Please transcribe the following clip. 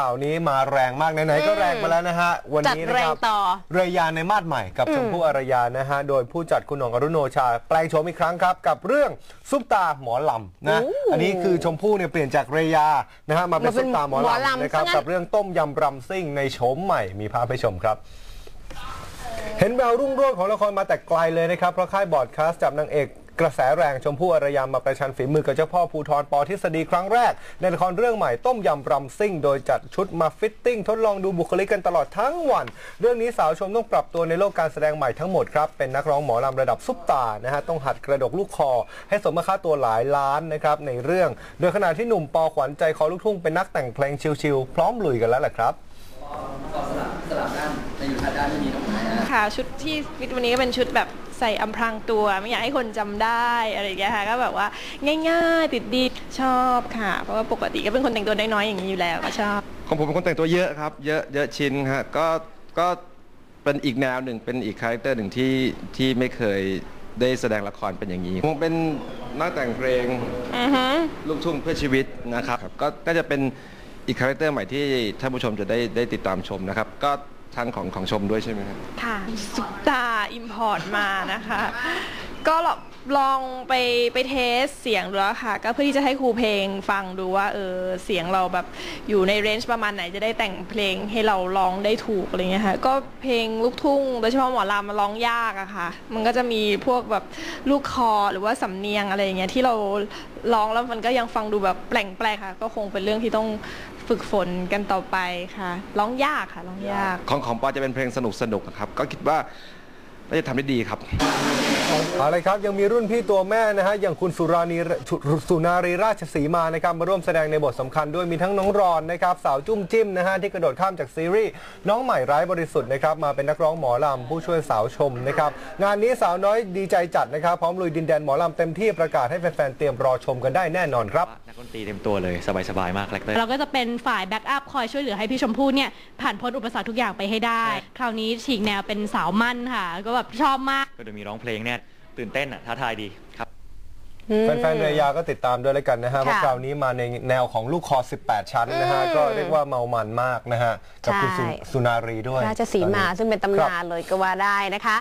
ข่าวนี้มาแรงมากไหนๆก็แรงมาแล้วนะฮะ วันจัดนี้นะแรคงรับต่อเรยาในมาดใหม่กับชมพู่อารยานะฮะ โดยผู้จัดคุณหน่องอรุโนชา แปลงโฉมอีกครั้งครับ กับเรื่องซุปตาหมอลำนะโอ้อันนี้คือชมพู่เนี่ยเปลี่ยนจากเรยานะฮะมาเป็นมาเป็นซุปตาหมอหมอลำลำนะครับซะงั้นกับเรื่องต้มยำรำซิ่งในโฉมใหม่มีภาพให้ชมครับเห็นแววรุ่งโรจน์ของละครมาแต่ไกลเลยนะครับ เพราะค่ายบอร์ดคาสต์จับนางเอก กระแสแรงชมพู่อารยามาประชันฝีมือกับเจ้าพ่อภูทรปอทฤษฎีครั้งแรก ในละครเรื่องใหม่ต้มยำรำซิ่ง โดยจัดชุดมาฟิตติ้งทดลองดูบุคลิกกันตลอดทั้งวัน เรื่องนี้สาวชมต้องปรับตัวในโลกการแสดงใหม่ทั้งหมดครับ เป็นนักร้องหมอลำระดับซุปตาร์นะฮะต้องหัดกระดกลูกคอ ให้สมค่าตัวหลายล้านนะครับในเรื่อง โดยขณะที่หนุ่มปอขวัญใจคอลูกทุ่งเป็นนักแต่งเพลงชิลๆพร้อมลุยกันแล้วแหละครับ ค่ะชุดที่ฟิตวันนี้ก็เป็นชุดแบบใส่อำพรางตัว ไม่อยากให้คนจำได้อะไรอย่างเงี้ยค่ะก็แบบว่าง่ายๆติดดีชอบค่ะ เพราะว่าปกติก็เป็นคนแต่งตัวน้อยๆอย่างนี้อยู่แล้วก็ชอบ ของผมเป็นคนแต่งตัวเยอะครับ เยอะเยอะชิ้นฮะก็ก็เป็นอีกแนวหนึ่งเป็นอีกคาแรคเตอร์หนึ่งที่ที่ไม่เคยได้แสดงละครเป็นอย่างนี้ผมเป็นนักแต่งเพลง อือฮึ ลูกทุ่งเพื่อชีวิตนะครับ ก็ก็จะเป็น อีกคาแรคเตอร์ใหม่ที่ท่านผู้ชมจะได้ได้ติดตามชมนะครับ ก็ทั้งของของชมด้วยใช่ไหมครับ ค่ะซุปตาอิมพอร์ตมานะคะ ก็ลองลองไปไปเทสเสียงดูแล้วค่ะ ก็เพื่อที่จะให้ครูเพลงฟังดูว่าเออเสียงเราแบบอยู่ในเรนจ์ประมาณไหนจะได้แต่งเพลงให้เราร้องได้ถูกอะไรเงี้ยค่ะก็เพลงลูกทุ่งโดยเฉพาะหมอลำมันร้องยากอะค่ะ มันก็จะมีพวกแบบลูกคอหรือว่าสำเนียงอะไรเงี้ยที่เราร้องแล้วมันก็ยังฟังดูแบบแปลกๆค่ะ ก็คงเป็นเรื่องที่ต้องฝึกฝนกันต่อไปค่ะร้องยากค่ะร้องยาก ของของปอจะเป็นเพลงสนุกสนุกๆครับ ก็คิดว่า น่าจะทำได้ดีครับ เอาเลยครับยังมีรุ่นพี่ตัวแม่นะฮะอย่างคุณสุรานีสุสุนารีราชสีมานะครับมาร่วมแสดงในบทสำคัญด้วยมีทั้งน้องรอนนะครับสาวจุ้มจิ้มนะฮะที่กระโดดข้ามจากซีรีส์น้องใหม่ร้ายบริสุทธิ์นะครับมาเป็นนักร้องหมอลำผู้ช่วยสาวชมนะครับงานนี้สาวน้อยดีใจจัดนะครับพร้อมลุยดินแดนหมอลำเต็มที่ประกาศให้แฟนๆเตรียมรอชมกันได้แน่นอนครับ นักดนตรีเต็มตัวเลย สบาย ๆ มากคาแรคเตอร์ เราก็จะเป็นฝ่ายแบ็กอัพคอยช่วยเหลือให้พี่ชมพู่เนี่ยผ่านพ้นอุปสรรคทุกอย่างไปให้ได้ คราวนี้ฉีกแนวเป็นสาวมั่นค่ะ ก็แบบชอบมาก ก็จะมีร้องเพลงเนี่ยตื่นเต้นอะท้าทายดีครับแฟนๆเรยาก็ติดตามด้วยแล้วกันนะฮะเพราะค่ะคราวนี้มาในแนวของลูกคอ 18 ชั้นนะฮะ ก็เรียกว่าเมามันมากนะฮะ กับคุณสุใช่ สุนารีด้วยราชสีมาตอนนี้ซึ่งเป็นตำครับ นานเลยก็ว่าได้นะคะ